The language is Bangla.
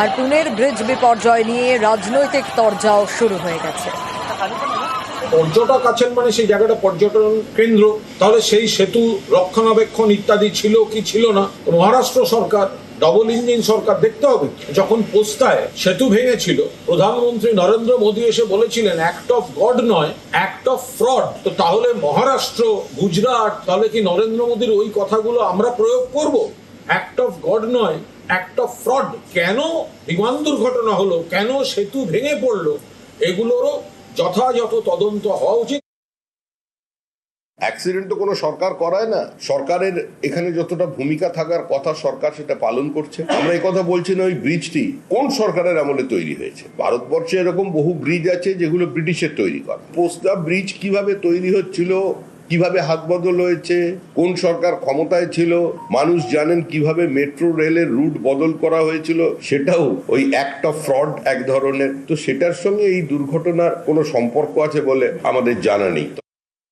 আর পুনের ব্রিজ বিপর্যয় নিয়ে রাজনৈতিক তরজাও শুরু হয়ে গেছে। পর্যটক আছেন মানে সেই জায়গাটা পর্যটন কেন্দ্র। তাহলে সেই সেতু রক্ষণাবেক্ষণ ইত্যাদি ছিল কি ছিল না? মহারাষ্ট্র সরকার ডবল ইঞ্জিন সরকার দেখতে হবে। যখন পোস্তায় সেতু ভেঙেছিল, প্রধানমন্ত্রী নরেন্দ্র মোদী এসে বলেছিলেন অ্যাক্ট অফ গড নয় অ্যাক্ট অফ ফ্রড তো তাহলে মহারাষ্ট্র, গুজরাট, তাহলে কি নরেন্দ্র মোদীর ওই কথাগুলো আমরা প্রয়োগ করব? অ্যাক্ট অফ গড নয় অ্যাক্ট অফ ফ্রড কেন বিমান দুর্ঘটনা হলো, কেন সেতু ভেঙে পড়ল, এগুলোরও যথাযথ তদন্ত হওয়া উচিত। অ্যাক্সিডেন্ট তো কোনো সরকার করায় না। সরকারের এখানে যতটা ভূমিকা থাকার কথা সরকার সেটা পালন করছে। আমরা কথা বলছি না ওই ব্রিজটি কোন সরকারের আমলে তৈরি হয়েছে? ভারতবর্ষে এরকম বহু ব্রিজ আছে যেগুলো ব্রিটিশের তৈরি করা। পোস্তা ব্রিজ কীভাবে তৈরি হচ্ছিল কীভাবে হাত বদল হয়েছে, কোন সরকার ক্ষমতায় ছিল, মানুষ জানেন কীভাবে মেট্রো রেলের রুট বদল করা হয়েছিল, সেটাও ওই অ্যাক্ট অফ ফ্রড এক ধরনের। তো সেটার সঙ্গে এই দুর্ঘটনার কোনো সম্পর্ক আছে বলে আমাদের জানা নেই।